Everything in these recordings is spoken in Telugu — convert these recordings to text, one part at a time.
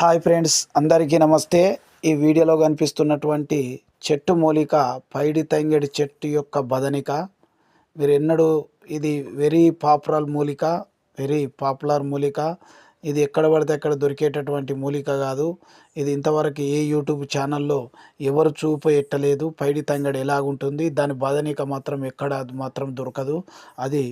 హాయ్ ఫ్రెండ్స్ అందరికీ నమస్తే. ఈ వీడియోలో కనిపిస్తున్నటువంటి చెట్టు మూలిక పైడి తంగెడి చెట్టు యొక్క బదనిక. మీరు ఎన్నడూ ఇది వెరీ పాపులర్ మూలిక వెరీ పాపులర్ మూలిక. ఇది ఎక్కడ పడితే అక్కడ దొరికేటటువంటి మూలిక కాదు. ఇది ఇంతవరకు ఏ యూట్యూబ్ ఛానల్లో ఎవరు చూపు ఎట్టలేదు. పైడి తంగడి ఎలాగుంటుంది? దాని బదనిక మాత్రం ఎక్కడ మాత్రం దొరకదు. అది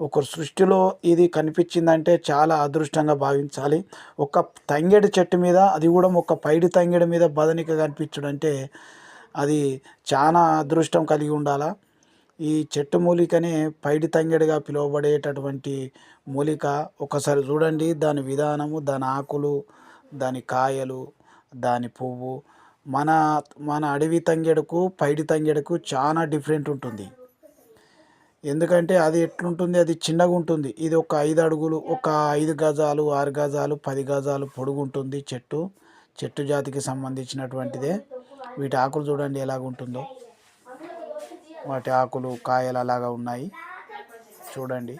ఒక సృష్టిలో ఇది కనిపించిందంటే చాలా అదృష్టంగా భావించాలి. ఒక తంగేడు చెట్టు మీద అది కూడా ఒక పైడి తంగెడి మీద బదనిక కనిపించడం అంటే అది చాలా అదృష్టం కలిగి ఉండాలా? ఈ చెట్టు మూలికనే పైడి తంగెడిగా పిలువబడేటటువంటి మూలిక ఒకసారి చూడండి. దాని విధానము దాని ఆకులు దాని కాయలు దాని పువ్వు. మన మన అడవి తంగెడుకు పైడి తంగెడుకు చాలా డిఫరెంట్ ఉంటుంది. ఎందుకంటే అది ఎట్లుంటుంది? అది చిన్నగా ఉంటుంది. ఇది ఒక ఐదు అడుగులు ఒక ఐదు గజాలు ఆరు గజాలు పది గజాలు పొడుగు ఉంటుంది చెట్టు. చెట్టు జాతికి సంబంధించినటువంటిదే. వీటి ఆకులు చూడండి ఎలాగుంటుందో. వాటి ఆకులు కాయలు అలాగా ఉన్నాయి. చూడండి.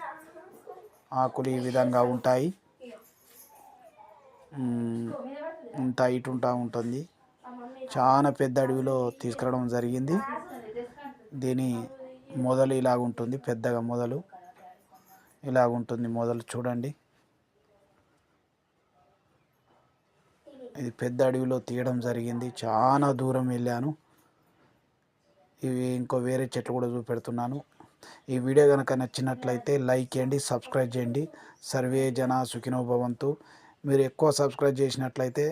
ఆకులు ఈ విధంగా ఉంటాయి. ఇంత ఇటుంటా ఉంటుంది. చాలా పెద్ద అడవిలో తీసుకురావడం జరిగింది. దీని మొదలు ఇలాగుంటుంది పెద్దగా మొదలు. ఇలాగుంటుంది మొదలు. చూడండి. ఇది పెద్ద అడవిలో తీయడం జరిగింది. చాలా దూరం వెళ్ళాను. ఇవి ఇంకో వేరే చెట్లు కూడా చూపెడుతున్నాను. ఈ వీడియో కనుక నచ్చినట్లయితే లైక్ చేయండి సబ్స్క్రైబ్ చేయండి. సర్వే జన సుఖినో భవంతు. మీరు ఎక్కువ సబ్స్క్రైబ్ చేసినట్లయితే